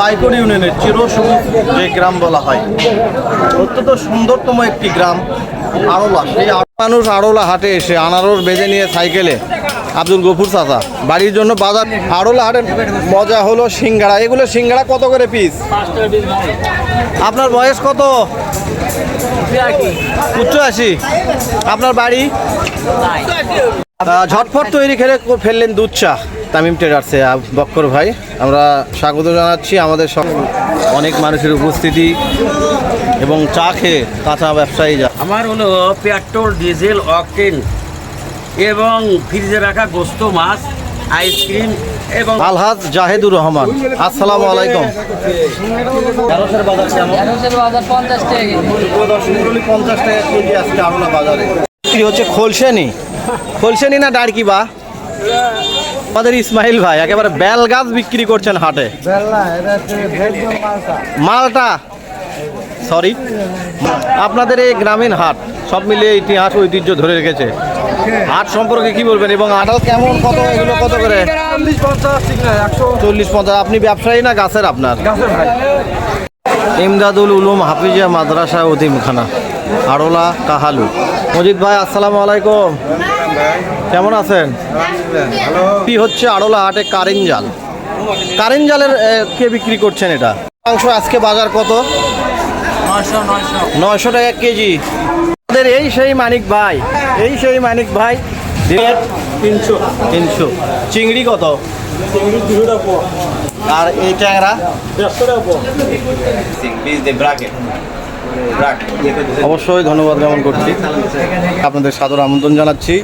পাইকর ইউনিয়নের চিরসবুজ যে গ্রাম বলা হয়, অত্যন্ত সুন্দরতম একটি গ্রাম, আড়লা। সেই মানুষ আড়লা হাটে এসে আনারস বেজে নিয়ে সাইকেলে আব্দুল গফুর চাচা, বাড়ির জন্য বাজার, আড়লা হাটের মজা হলো সিঙ্গাড়া। এগুলো সিঙ্গাড়া কত করে পিস আপনার বয়স কত? উচ্চ আশি আপনার বাড়ি? ঝটফট তৈরি খেলে ফেললেন দুধ চা। তামিম ট্রেডার্সে বক্কর ভাই। আমরা স্বাগত জানাচ্ছি আমাদের সব অনেক মানুষের উপস্থিতি এবং চা খেয়ে কাঁচা ব্যবসায়ী যা আমার হলো পেট্রোল ডিজেল অকটেন এবং ফ্রিজে রাখা গোস্ত মাছ আইসক্রিম এবং আলহাজ জাহেদুর রহমান। আসসালামু আলাইকুম। ঢেঁড়সের বাজার কেমন? ঢেঁড়সের বাজার পঞ্চাশ টাকা পঞ্চাশ টাকা কেজি আজকে আড়লা বাজারে। হচ্ছে খোলসেনি। খোলসেনি না ডাড়কি বা? আমাদের ইসমাইল ভাই একেবারে বেল গাছ বিক্রি করছেন হাটে। মালটা। সরি আপনাদের এই গ্রামীণ হাট সব মিলিয়ে ইতিহাস ঐতিহ্য ধরে রেখেছে। হাট সম্পর্কে কি বলবেন এবং আটাল কেমন কত এগুলো কত করে? চল্লিশ পঞ্চাশ আপনি ব্যবসায়ী না গাছের আপনার? ইমদাদুল উলুম হাফিজা মাদ্রাসা উদিমখানা আড়লা কাহালু। মজিদ ভাই আসসালামু আলাইকুম। কেমন আছেন? কি হচ্ছে আড়লা হাটে কারেন জাল? কারেন জালের কে বিক্রি করছেন এটা? মাংস আজকে বাজার কত? নয়শো টাকা কেজি। আমাদের এই সেই মানিক ভাই এই সেই মানিক ভাই। তিনশো। তিনশো। চিংড়ি কত? আর এই ট্যাংরা? অবশ্যই ধন্যবাদ জ্ঞাপন করছি। আপনাদের সাদর আমন্ত্রণ জানাচ্ছি।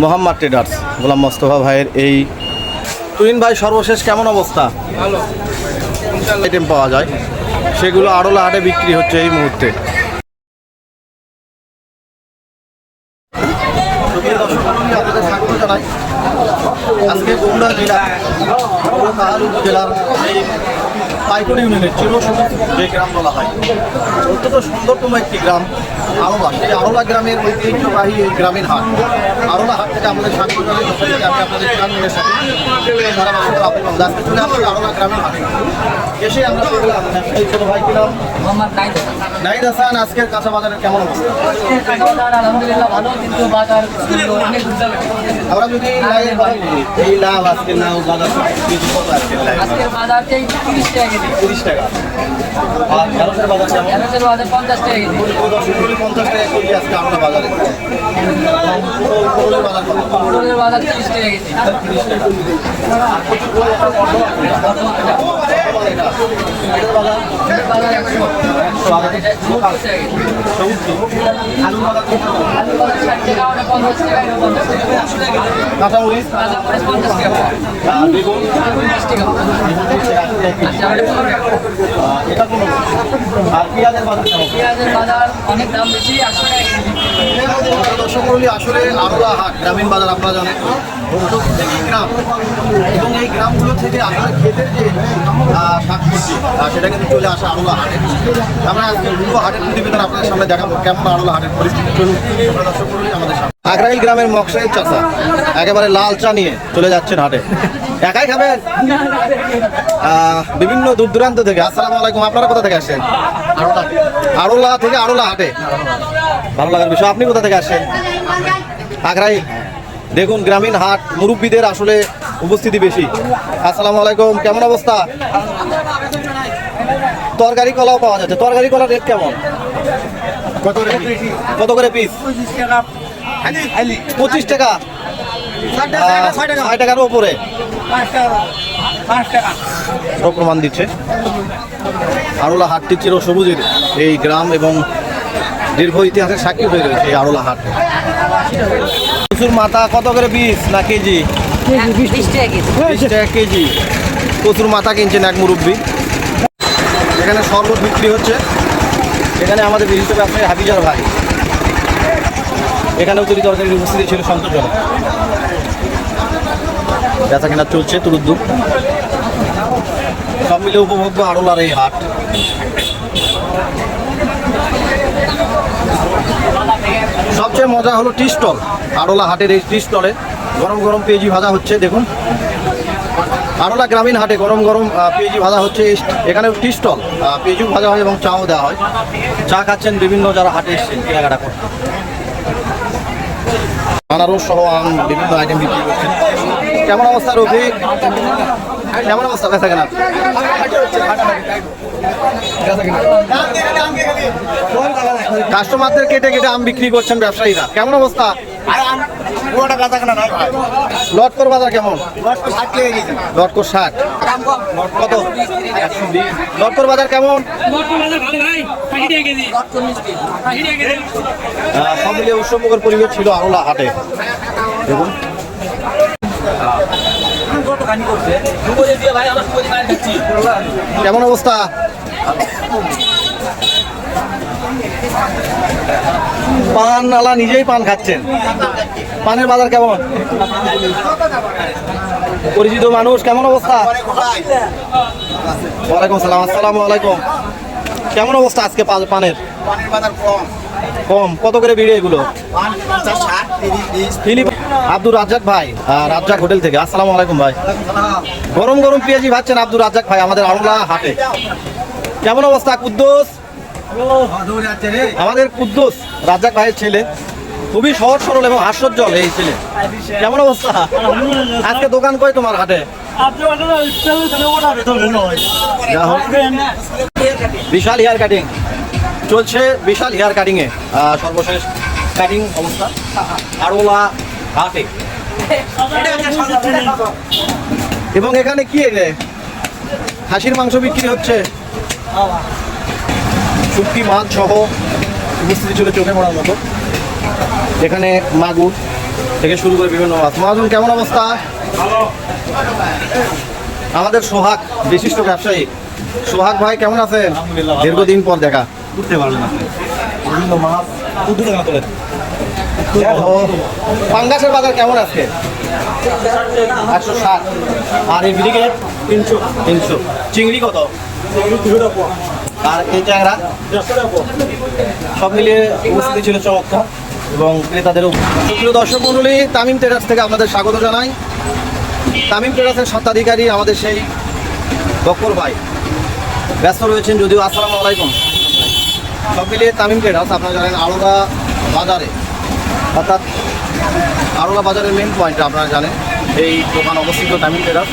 মোহাম্মদ ট্রেডার্স গোলাম মোস্তফা ভাইয়ের এই তুহিন ভাই সর্বশেষ কেমন অবস্থা? আইটেম পাওয়া যায়। সেগুলো আড়লা হাটে বিক্রি হচ্ছে এই মুহূর্তে। আজকে বগুড়া জেলা উপজেলার এই পাইকর ইউনিয়নের চিরসবুজ যে গ্রাম বলা হয়। অত্যন্ত সুন্দরতম একটি গ্রাম আরোলা। সেই আরোলা গ্রামের ঐতিহ্যবাহী এই গ্রামীণ হাট। আরোলা হাট থেকে আমাদের যথারীতি আমি আপনাদের গ্রামের সাথে আপনার চলে আরোলা গ্রামীণ হাট। এসে আমরা ভাই নাইদ হাসান। আজকের কাঁচা বাজারের কেমন আলহামদুলিল্লাহ ভালো কিন্তু বাজার আমরা যদি এই লাভ আজকে লাভ বাজার আজকের বাজার তিরিশ টাকা তিরিশ টাকা। আর ঢেঁড়সের বাজার কেমন? ঢেঁড়সের বাজার পঞ্চাশ টাকা কেজি। পঞ্চাশ টাকা কেজি আজকে আমরা বাজারে। পটলের বাজার কত? পটলের বাজার তিরিশ টাকা কেজি। সত্তর টাকা। বেগুন? তিরিশ টাকা ওটা পনেরো টাকা আহ, এটা কোনো আর পেঁয়াজের বাজার পেঁয়াজের বাজার অনেক দাম বেশি আটশো টাকা দর্শক মন্ডলী আসলে আরোলা হাট গ্রামীণ বাজার আপনারা জানেন। গ্রাম এবং এই গ্রামগুলো থেকে আসলে ক্ষেতের যে আহ, শাকসবজি আহ, সেটা কিন্তু চলে আসে আরোলা হাটে। আমরা আজকে পুরো হাটের প্রতিবেদন আপনাদের সামনে দেখাবো কেমন আরোলা হাটের পরিস্থিতি। চলুন দর্শক আমাদের সামনে। আগ্রাইল গ্রামের মকসাইল চাষা একেবারে লাল চা নিয়ে চলে যাচ্ছেন হাটে। একাই খাবেন? বিভিন্ন দূর দূরান্ত থেকে। আসসালামু আলাইকুম আপনারা কোথা থেকে আসছেন? আড়োলা থেকে আড়োলা হাটে। ভালো লাগার বিষয় আপনি কোথা থেকে আসেন আগ্রাই দেখুন গ্রামীণ হাট মুরব্বীদের আসলে উপস্থিতি বেশি। আসসালামু আলাইকুম কেমন অবস্থা? তরকারি কলাও পাওয়া যাচ্ছে। তরকারি কলার রেট কেমন? কত করে কত করে পিস পঁচিশ টাকা। আহ, টাকার উপরে। সব প্রমাণ দিচ্ছে। আরোলা হাটটি চির সবুজের এই গ্রাম এবং দীর্ঘ ইতিহাসের সাক্ষী হয়ে রয়েছে এই আরোলা হাট। প্রচুর মাথা কত করে পিস না কেজি? বিশ টাকা কেজি। বিশ টাকা কেজি। প্রচুর মাথা কিনছেন এক মুরব্বী। এখানে শরবত বিক্রি হচ্ছে। এখানে আমাদের বিহিত ব্যবসায়ী হাফিজার ভাই। এখানেও তৈরি তরকারির উপস্থিতি ছিল সন্তোষজনক বেচা কেনা চলছে তুরুদ্দুর সব মিলে উপভোগ্য আড়লার এই হাট। সবচেয়ে মজা হলো টি স্টল আড়লা হাটের এই টি স্টলে। গরম গরম পেঁয়াজি ভাজা হচ্ছে দেখুন। আরোলা গ্রামীণ হাটে গরম গরম পেঁয়াজি ভাজা হচ্ছে এখানে টি স্টল পেঁয়াজু ভাজা হয় এবং চাও দেওয়া হয়। চা খাচ্ছেন বিভিন্ন যারা হাটে এসেছেন কেনাকাটা করতে। আনারস সহ আম বিভিন্ন আইটেম বিক্রি করছেন। কেমন অবস্থা রবি কেমন অবস্থা বেচা কেনা? কাস্টমারদের কেটে কেটে আম বিক্রি করছেন ব্যবসায়ীরা। কেমন অবস্থা? লটকর বাজার কেমন? লটকর ষাট কত? লটকর বাজার কেমন? সব মিলিয়ে উৎসবমুখর পরিবেশ ছিল আরোলা হাটে। দেখুন। কেমন অবস্থা? পান আলা নিজেই পান খাচ্ছেন। পানের বাজার কেমন? পরিচিত মানুষ কেমন অবস্থা? ওয়ালাইকুম সালাম আসসালামু আলাইকুম। কেমন অবস্থা আজকে পানের? কম। কত করে বিড়ে এগুলো? আব্দুর রাজ্জাক ভাই রাজ্জাক হোটেল থেকে। আসসালামু আলাইকুম ভাই। গরম গরম পেঁয়াজি ভাবছেন আব্দুর রাজ্জাক ভাই আমাদের আড়লা হাটে। কেমন অবস্থা কুদ্দুস? আমাদের কুদ্দুস রাজ্জাক ভাইয়ের ছেলে। খুবই সহজ সরল এবং হাস্যোজ্জ্বল এই ছেলে। কেমন অবস্থা? আজকে দোকান কয় তোমার হাটে? বিশাল হেয়ার কাটিং চলছে বিশাল হেয়ার কাটিং এ। সর্বশেষ কাটিং অবস্থা। আড়োলা হাটে। এবং এখানে কি এলে? খাসির মাংস বিক্রি হচ্ছে। শুটকি মাছ সহ উপস্থিতি ছিল চোখে পড়ার মতো। এখানে মাগুর থেকে শুরু করে বিভিন্ন মাছ। মহাজন কেমন অবস্থা? আমাদের সোহাগ বিশিষ্ট ব্যবসায়ী। সোহাগ ভাই কেমন আছেন? দীর্ঘদিন পর দেখা। করতে পারবেন না। মাছ উদ্যোগ না তোলে ও, পাঙ্গাসের বাজার কেমন আছে? একশো ষাট। আর এই তিনশো। তিনশো। চিংড়ি কত? আর এই ট্যাংরা সব মিলিয়ে উপস্থিতি ছিল চমৎকার এবং ক্রেতাদেরও প্রিয় দর্শক মন্ডলী তামিম টেরাস থেকে আপনাদের স্বাগত জানাই। তামিম টেরাসের স্বত্বাধিকারী আমাদের সেই বকর ভাই। ব্যস্ত রয়েছেন যদিও, আসসালামু আলাইকুম। সব মিলিয়ে তামিম টেরাস আপনারা জানেন আলাদা বাজারে, অর্থাৎ আরোলা বাজারের মেন পয়েন্ট আপনারা জানেন, এই দোকান অবস্থিত তামিল টেরাস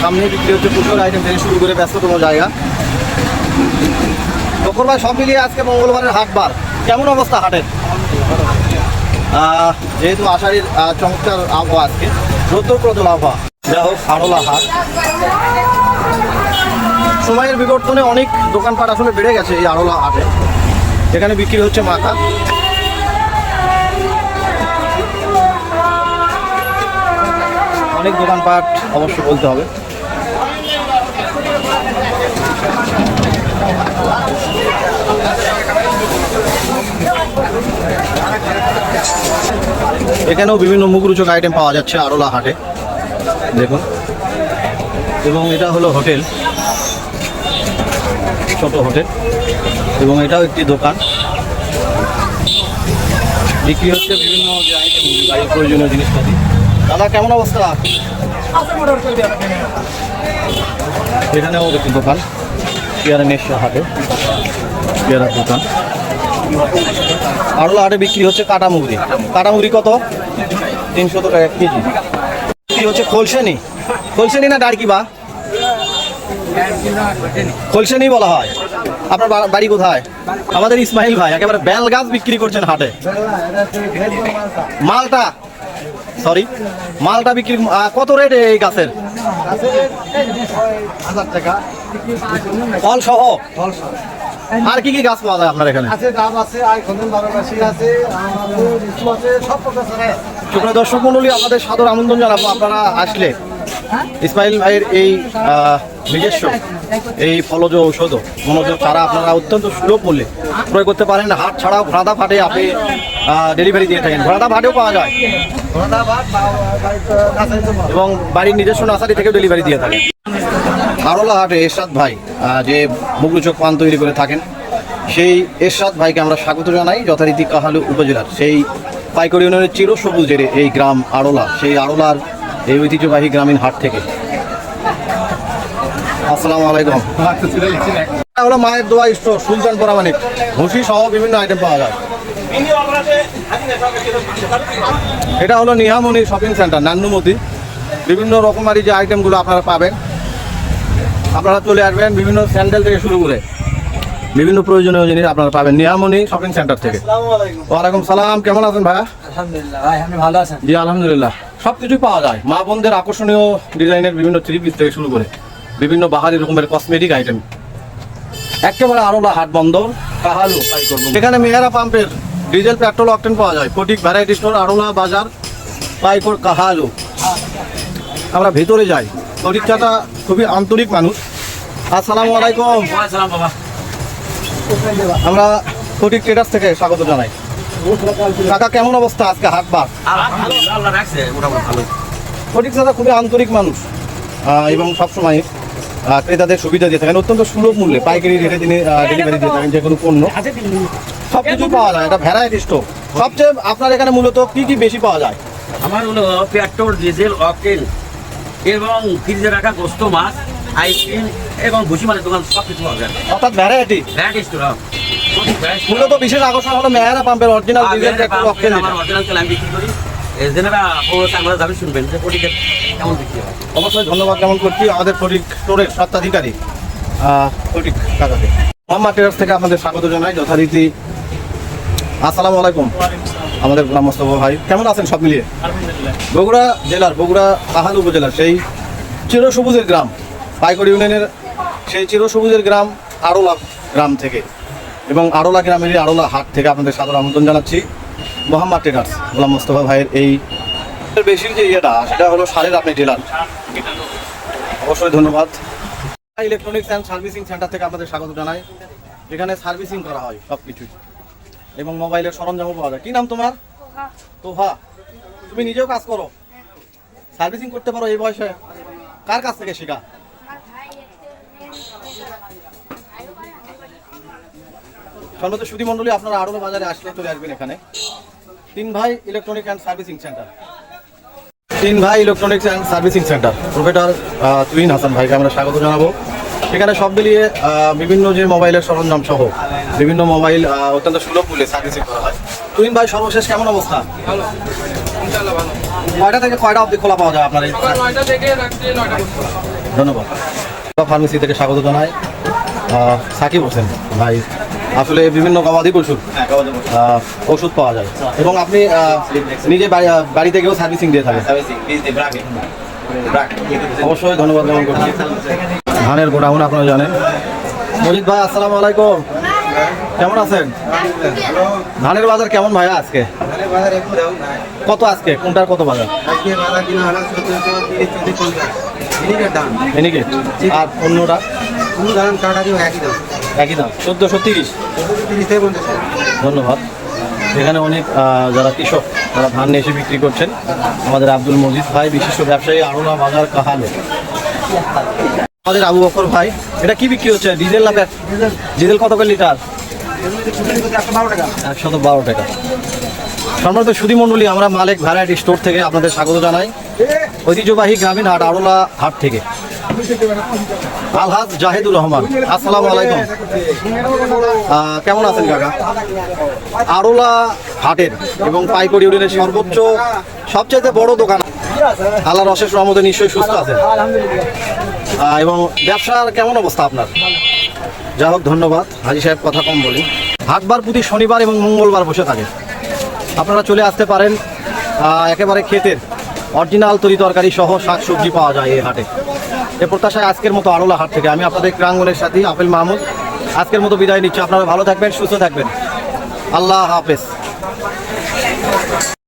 সামনে বিক্রি হচ্ছে প্রচুর আইটেম থেকে শুরু করে ব্যস্ততম জায়গা। বকর ভাই, সব মিলিয়ে আজকে মঙ্গলবারের হাটবার। কেমন অবস্থা হাটের? যেহেতু আষাঢ়ির চমৎকার আবহাওয়া আজকে রৌদ্র প্রদল আবহাওয়া। যা হোক আরোলা হাট। সময়ের বিবর্তনে অনেক দোকানপাট আসলে বেড়ে গেছে এই আরোলা হাটে এখানে বিক্রি হচ্ছে মাথা। অনেক দোকানপাট অবশ্য বলতে হবে। এখানেও বিভিন্ন মুখরোচক আইটেম পাওয়া যাচ্ছে আরোলা হাটে। দেখুন। এবং এটা হলো হোটেল। ছোট হোটেল। এবং এটাও একটি দোকান। বিক্রি হচ্ছে বিভিন্ন প্রয়োজনীয় জিনিসপাতি। দাদা, কেমন অবস্থা? এখানেও একটি দোকান। পেয়ারা নেশা হাটে। পেয়ারার দোকান। আরও হাটে বিক্রি হচ্ছে কাটা মুগরি কাটা মুগরি কত? তিনশো টাকা এক কেজি। বিক্রি হচ্ছে খোলসেনি। খোলসেনি না ডারকি বা? খোলসেনি বলা হয়। আপনার বাড়ি কোথায়? আমাদের ইসমাইল ভাই, একেবারে বেল গাছ বিক্রি করছেন হাটে। মালটা? সরি মালটা বিক্রি কত রেট এই গাছের? ফল সহ আর কি কি গাছ পাওয়া যায় আপনার এখানে? আছে ডাব আছে আর খন্দন বারোমাসি আছে লিচু আছে সব প্রকার আছে। দর্শক মন্ডলী আপনাদের সাদর আমন্ত্রণ জানাব আপনারা আসলে। ইসমাইল ভাইয়ের এই নিজস্ব এই ফলজ ঔষধ মনোযোগ চারা আপনারা অত্যন্ত সুলভ মূল্যে ক্রয় করতে পারেন। হাট ছাড়াও ঘোড়াদা ফাটে আপনি ডেলিভারি দিয়ে থাকেন। ঘোড়াদা ফাটেও পাওয়া যায়। এবং বাড়ির নিজস্ব নার্সারি থেকেও ডেলিভারি দিয়ে থাকেন। আরোলা হাটে এরশাদ ভাই যে মুগলুচক পান তৈরি করে থাকেন, সেই এরশাদ ভাইকে আমরা স্বাগত জানাই যথারীতি কাহালু উপজেলার। সেই পাইকড়ি ইউনিয়নের চির সবুজের এই গ্রাম আড়োলা সেই আড়োলার এই ঐতিহ্যবাহী গ্রামীণ হাট থেকে। আসসালামু আলাইকুম। হলো মায়ের দোয়া স্টোর, সুলতান পরামানিক। ঘুষি সহ বিভিন্ন আইটেম পাওয়া যায়। এটা হলো নিহামনি শপিং সেন্টার নান্নুমতি বিভিন্ন রকমারি যে আইটেমগুলো আপনারা পাবেন আপনারা চলে আসবেন বিভিন্ন স্যান্ডেল থেকে শুরু করে বিভিন্ন প্রয়োজনীয় জিনিস আপনারা পাবেন নিহামনি শপিং সেন্টার থেকে। ওয়ালাইকুম সালাম কেমন আছেন ভাইয়া? আলহামদুলিল্লাহ ভাই আপনি ভালো আছেন? জি আলহামদুলিল্লাহ। সব কিছুই পাওয়া যায়। মা বোনদের আকর্ষণীয় ডিজাইনের বিভিন্ন থ্রি পিস থেকে শুরু করে বিভিন্ন বাহারি রকমের কসমেটিক আইটেম একেবারে আরোলা হাট বন্দর কাহালু এখানে মেহেরা পাম্পের ডিজেল পেট্রোল অকটেন পাওয়া যায়। ফটিক ভ্যারাইটি স্টোর আরোলা বাজার পাইকর কাহালু। আমরা ভেতরে যাই। পরীক্ষাটা খুবই আন্তরিক মানুষ। আসসালামু আলাইকুম। আমরা ফটিক ট্রেডার্স থেকে স্বাগত জানাই। কাকা কেমন অবস্থা আজকে হাট বার ফটিক দাদা খুবই আন্তরিক মানুষ এবং সবসময় ক্রেতাদের সুবিধা দিয়ে থাকেন। অত্যন্ত সুলভ মূল্যে পাইকারি রেটে তিনি ডেলিভারি দিয়ে থাকেন যে কোনো পণ্য। সব কিছু পাওয়া যায় এটা ভ্যারাইটি স্টোর সবচেয়ে আপনার এখানে মূলত কি কি বেশি পাওয়া যায়? আমার হলো পেট্রোল ডিজেল অকেন এবং ফ্রিজে রাখা গোস্ত মাছ আইসক্রিম এবং ভুসি মালের দোকান সব কিছু পাওয়া যায়। অর্থাৎ ভ্যারাইটি ভ্যারাইটি স্টোর মূলত বিশেষ আকর্ষণ হলো মেহারা পাম্পের অরিজিনাল ডিজেল আমার অরিজিনাল তেল আমি বিক্রি করি। যাবে শুনবেন যে কেমন বিক্রি হয়। অবশ্যই ধন্যবাদ জ্ঞাপন করছি আমাদের ফটিক স্টোরের স্বত্বাধিকারী আহ, ফটিক কাকাকে। মোহাম্মদ টেরাস থেকে আপনাদের স্বাগত জানাই যথারীতি। আসসালামু আলাইকুম। আমাদের গোলাম মোস্তফা ভাই। কেমন আছেন সব মিলিয়ে? বগুড়া জেলার বগুড়া পাহাল উপজেলার সেই চিরসবুজের গ্রাম পাইকড় ইউনিয়নের সেই চিরসবুজের গ্রাম আড়লা গ্রাম থেকে। এবং আড়লা গ্রামের আড়লা হাট থেকে আপনাদের সাদর আমন্ত্রণ জানাচ্ছি। মোহাম্মদ ট্রেডার্স গোলাম মোস্তফা ভাইয়ের এই বেশির যে ইয়েটা সেটা হলো সারের আপনি ডিলার অবশ্যই ধন্যবাদ। ইলেকট্রনিক্স অ্যান্ড সার্ভিসিং সেন্টার থেকে আপনাদের স্বাগত জানাই। এখানে সার্ভিসিং করা হয় সব কিছুই এবং মোবাইলের সরঞ্জামও পাওয়া যায়। কি নাম তোমার? তোহা। তুমি নিজেও কাজ করো? সার্ভিসিং করতে পারো এই বয়সে? কার কাছ থেকে শেখা? সর্বত সুধী মন্ডলী আপনারা আরও বাজারে আসলে চলে আসবেন এখানে। তিন ভাই ইলেকট্রনিক অ্যান্ড সার্ভিসিং সেন্টার তিন ভাই electronics and servicing centre proprietor তুইন Hasan ভাইকে আমরা স্বাগত জানাব। এখানে সব মিলিয়ে বিভিন্ন যে মোবাইলের সরঞ্জাম সহ বিভিন্ন মোবাইল অত্যন্ত সুলভ মূল্যে সার্ভিসিং করা হয়। তুইন ভাই সর্বশেষ কেমন অবস্থা? কয়টা থেকে কয়টা অবধি খোলা পাওয়া যায় আপনার ধন্যবাদ। ফার্মেসি থেকে স্বাগত জানাই। সাকিব হোসেন ভাই আসলে বিভিন্ন গবাদি পশুর আহ, ওষুধ পাওয়া যায়। এবং আপনি নিজে বাড়ি থেকেও সার্ভিসিং দিয়ে থাকেন। অবশ্যই ধন্যবাদ জ্ঞাপন করছি ধানের গোডাউন আপনারা জানেন। মজিদ ভাই, আসসালামু আলাইকুম। কেমন আছেন? ধানের বাজার কেমন ভাইয়া আজকে? কত আজকে? কোনটার কত বাজার? আর অন্যটা? একই দাম। চোদ্দোশো তিরিশ। ধন্যবাদ। এখানে অনেক যারা কৃষক তারা ধান এসে বিক্রি করছেন, আমাদের আব্দুল মজিদ ভাই, বিশিষ্ট ব্যবসায়ী আরোনা বাজার কাহালে। আমাদের আবু বকর ভাই, এটা কি বিক্রি হচ্ছে? ডিজেল না ডিজেল কত করে লিটার? একশত বারো টাকা। সম্মানিত সুধী মণ্ডলী আমরা মালিক ভ্যারাইটি স্টোর থেকে আপনাদের স্বাগত জানাই। ঐতিহ্যবাহী গ্রামীণ হাট আড়লা হাট থেকে। আলহাজ জাহিদুর রহমান, আসসালামু আলাইকুম। কেমন আছেন কাকা? আড়লা হাটের এবং পাইকড়ি ইউনিয়নের সর্বোচ্চ সবচেয়ে বড় দোকান। আল্লাহর অশেষ রহমতে নিশ্চয়ই সুস্থ আছেন। এবং ব্যবসার কেমন অবস্থা আপনার? যা হোক, ধন্যবাদ। হাজি সাহেব, কথা কম বলি। হাটবার প্রতি শনিবার এবং মঙ্গলবার বসে থাকে। আপনারা চলে আসতে পারেন একেবারে ক্ষেতের অরিজিনাল তরি তরকারি সহ শাক সবজি পাওয়া যায় এই হাটে। এ প্রত্যাশায় আজকের মতো আরোলা হাট থেকে আমি আপনাদের ক্রাঙ্গনের সাথে আপেল মাহমুদ। আজকের মতো বিদায় নিচ্ছি। আপনারা ভালো থাকবেন, সুস্থ থাকবেন। আল্লাহ হাফেজ।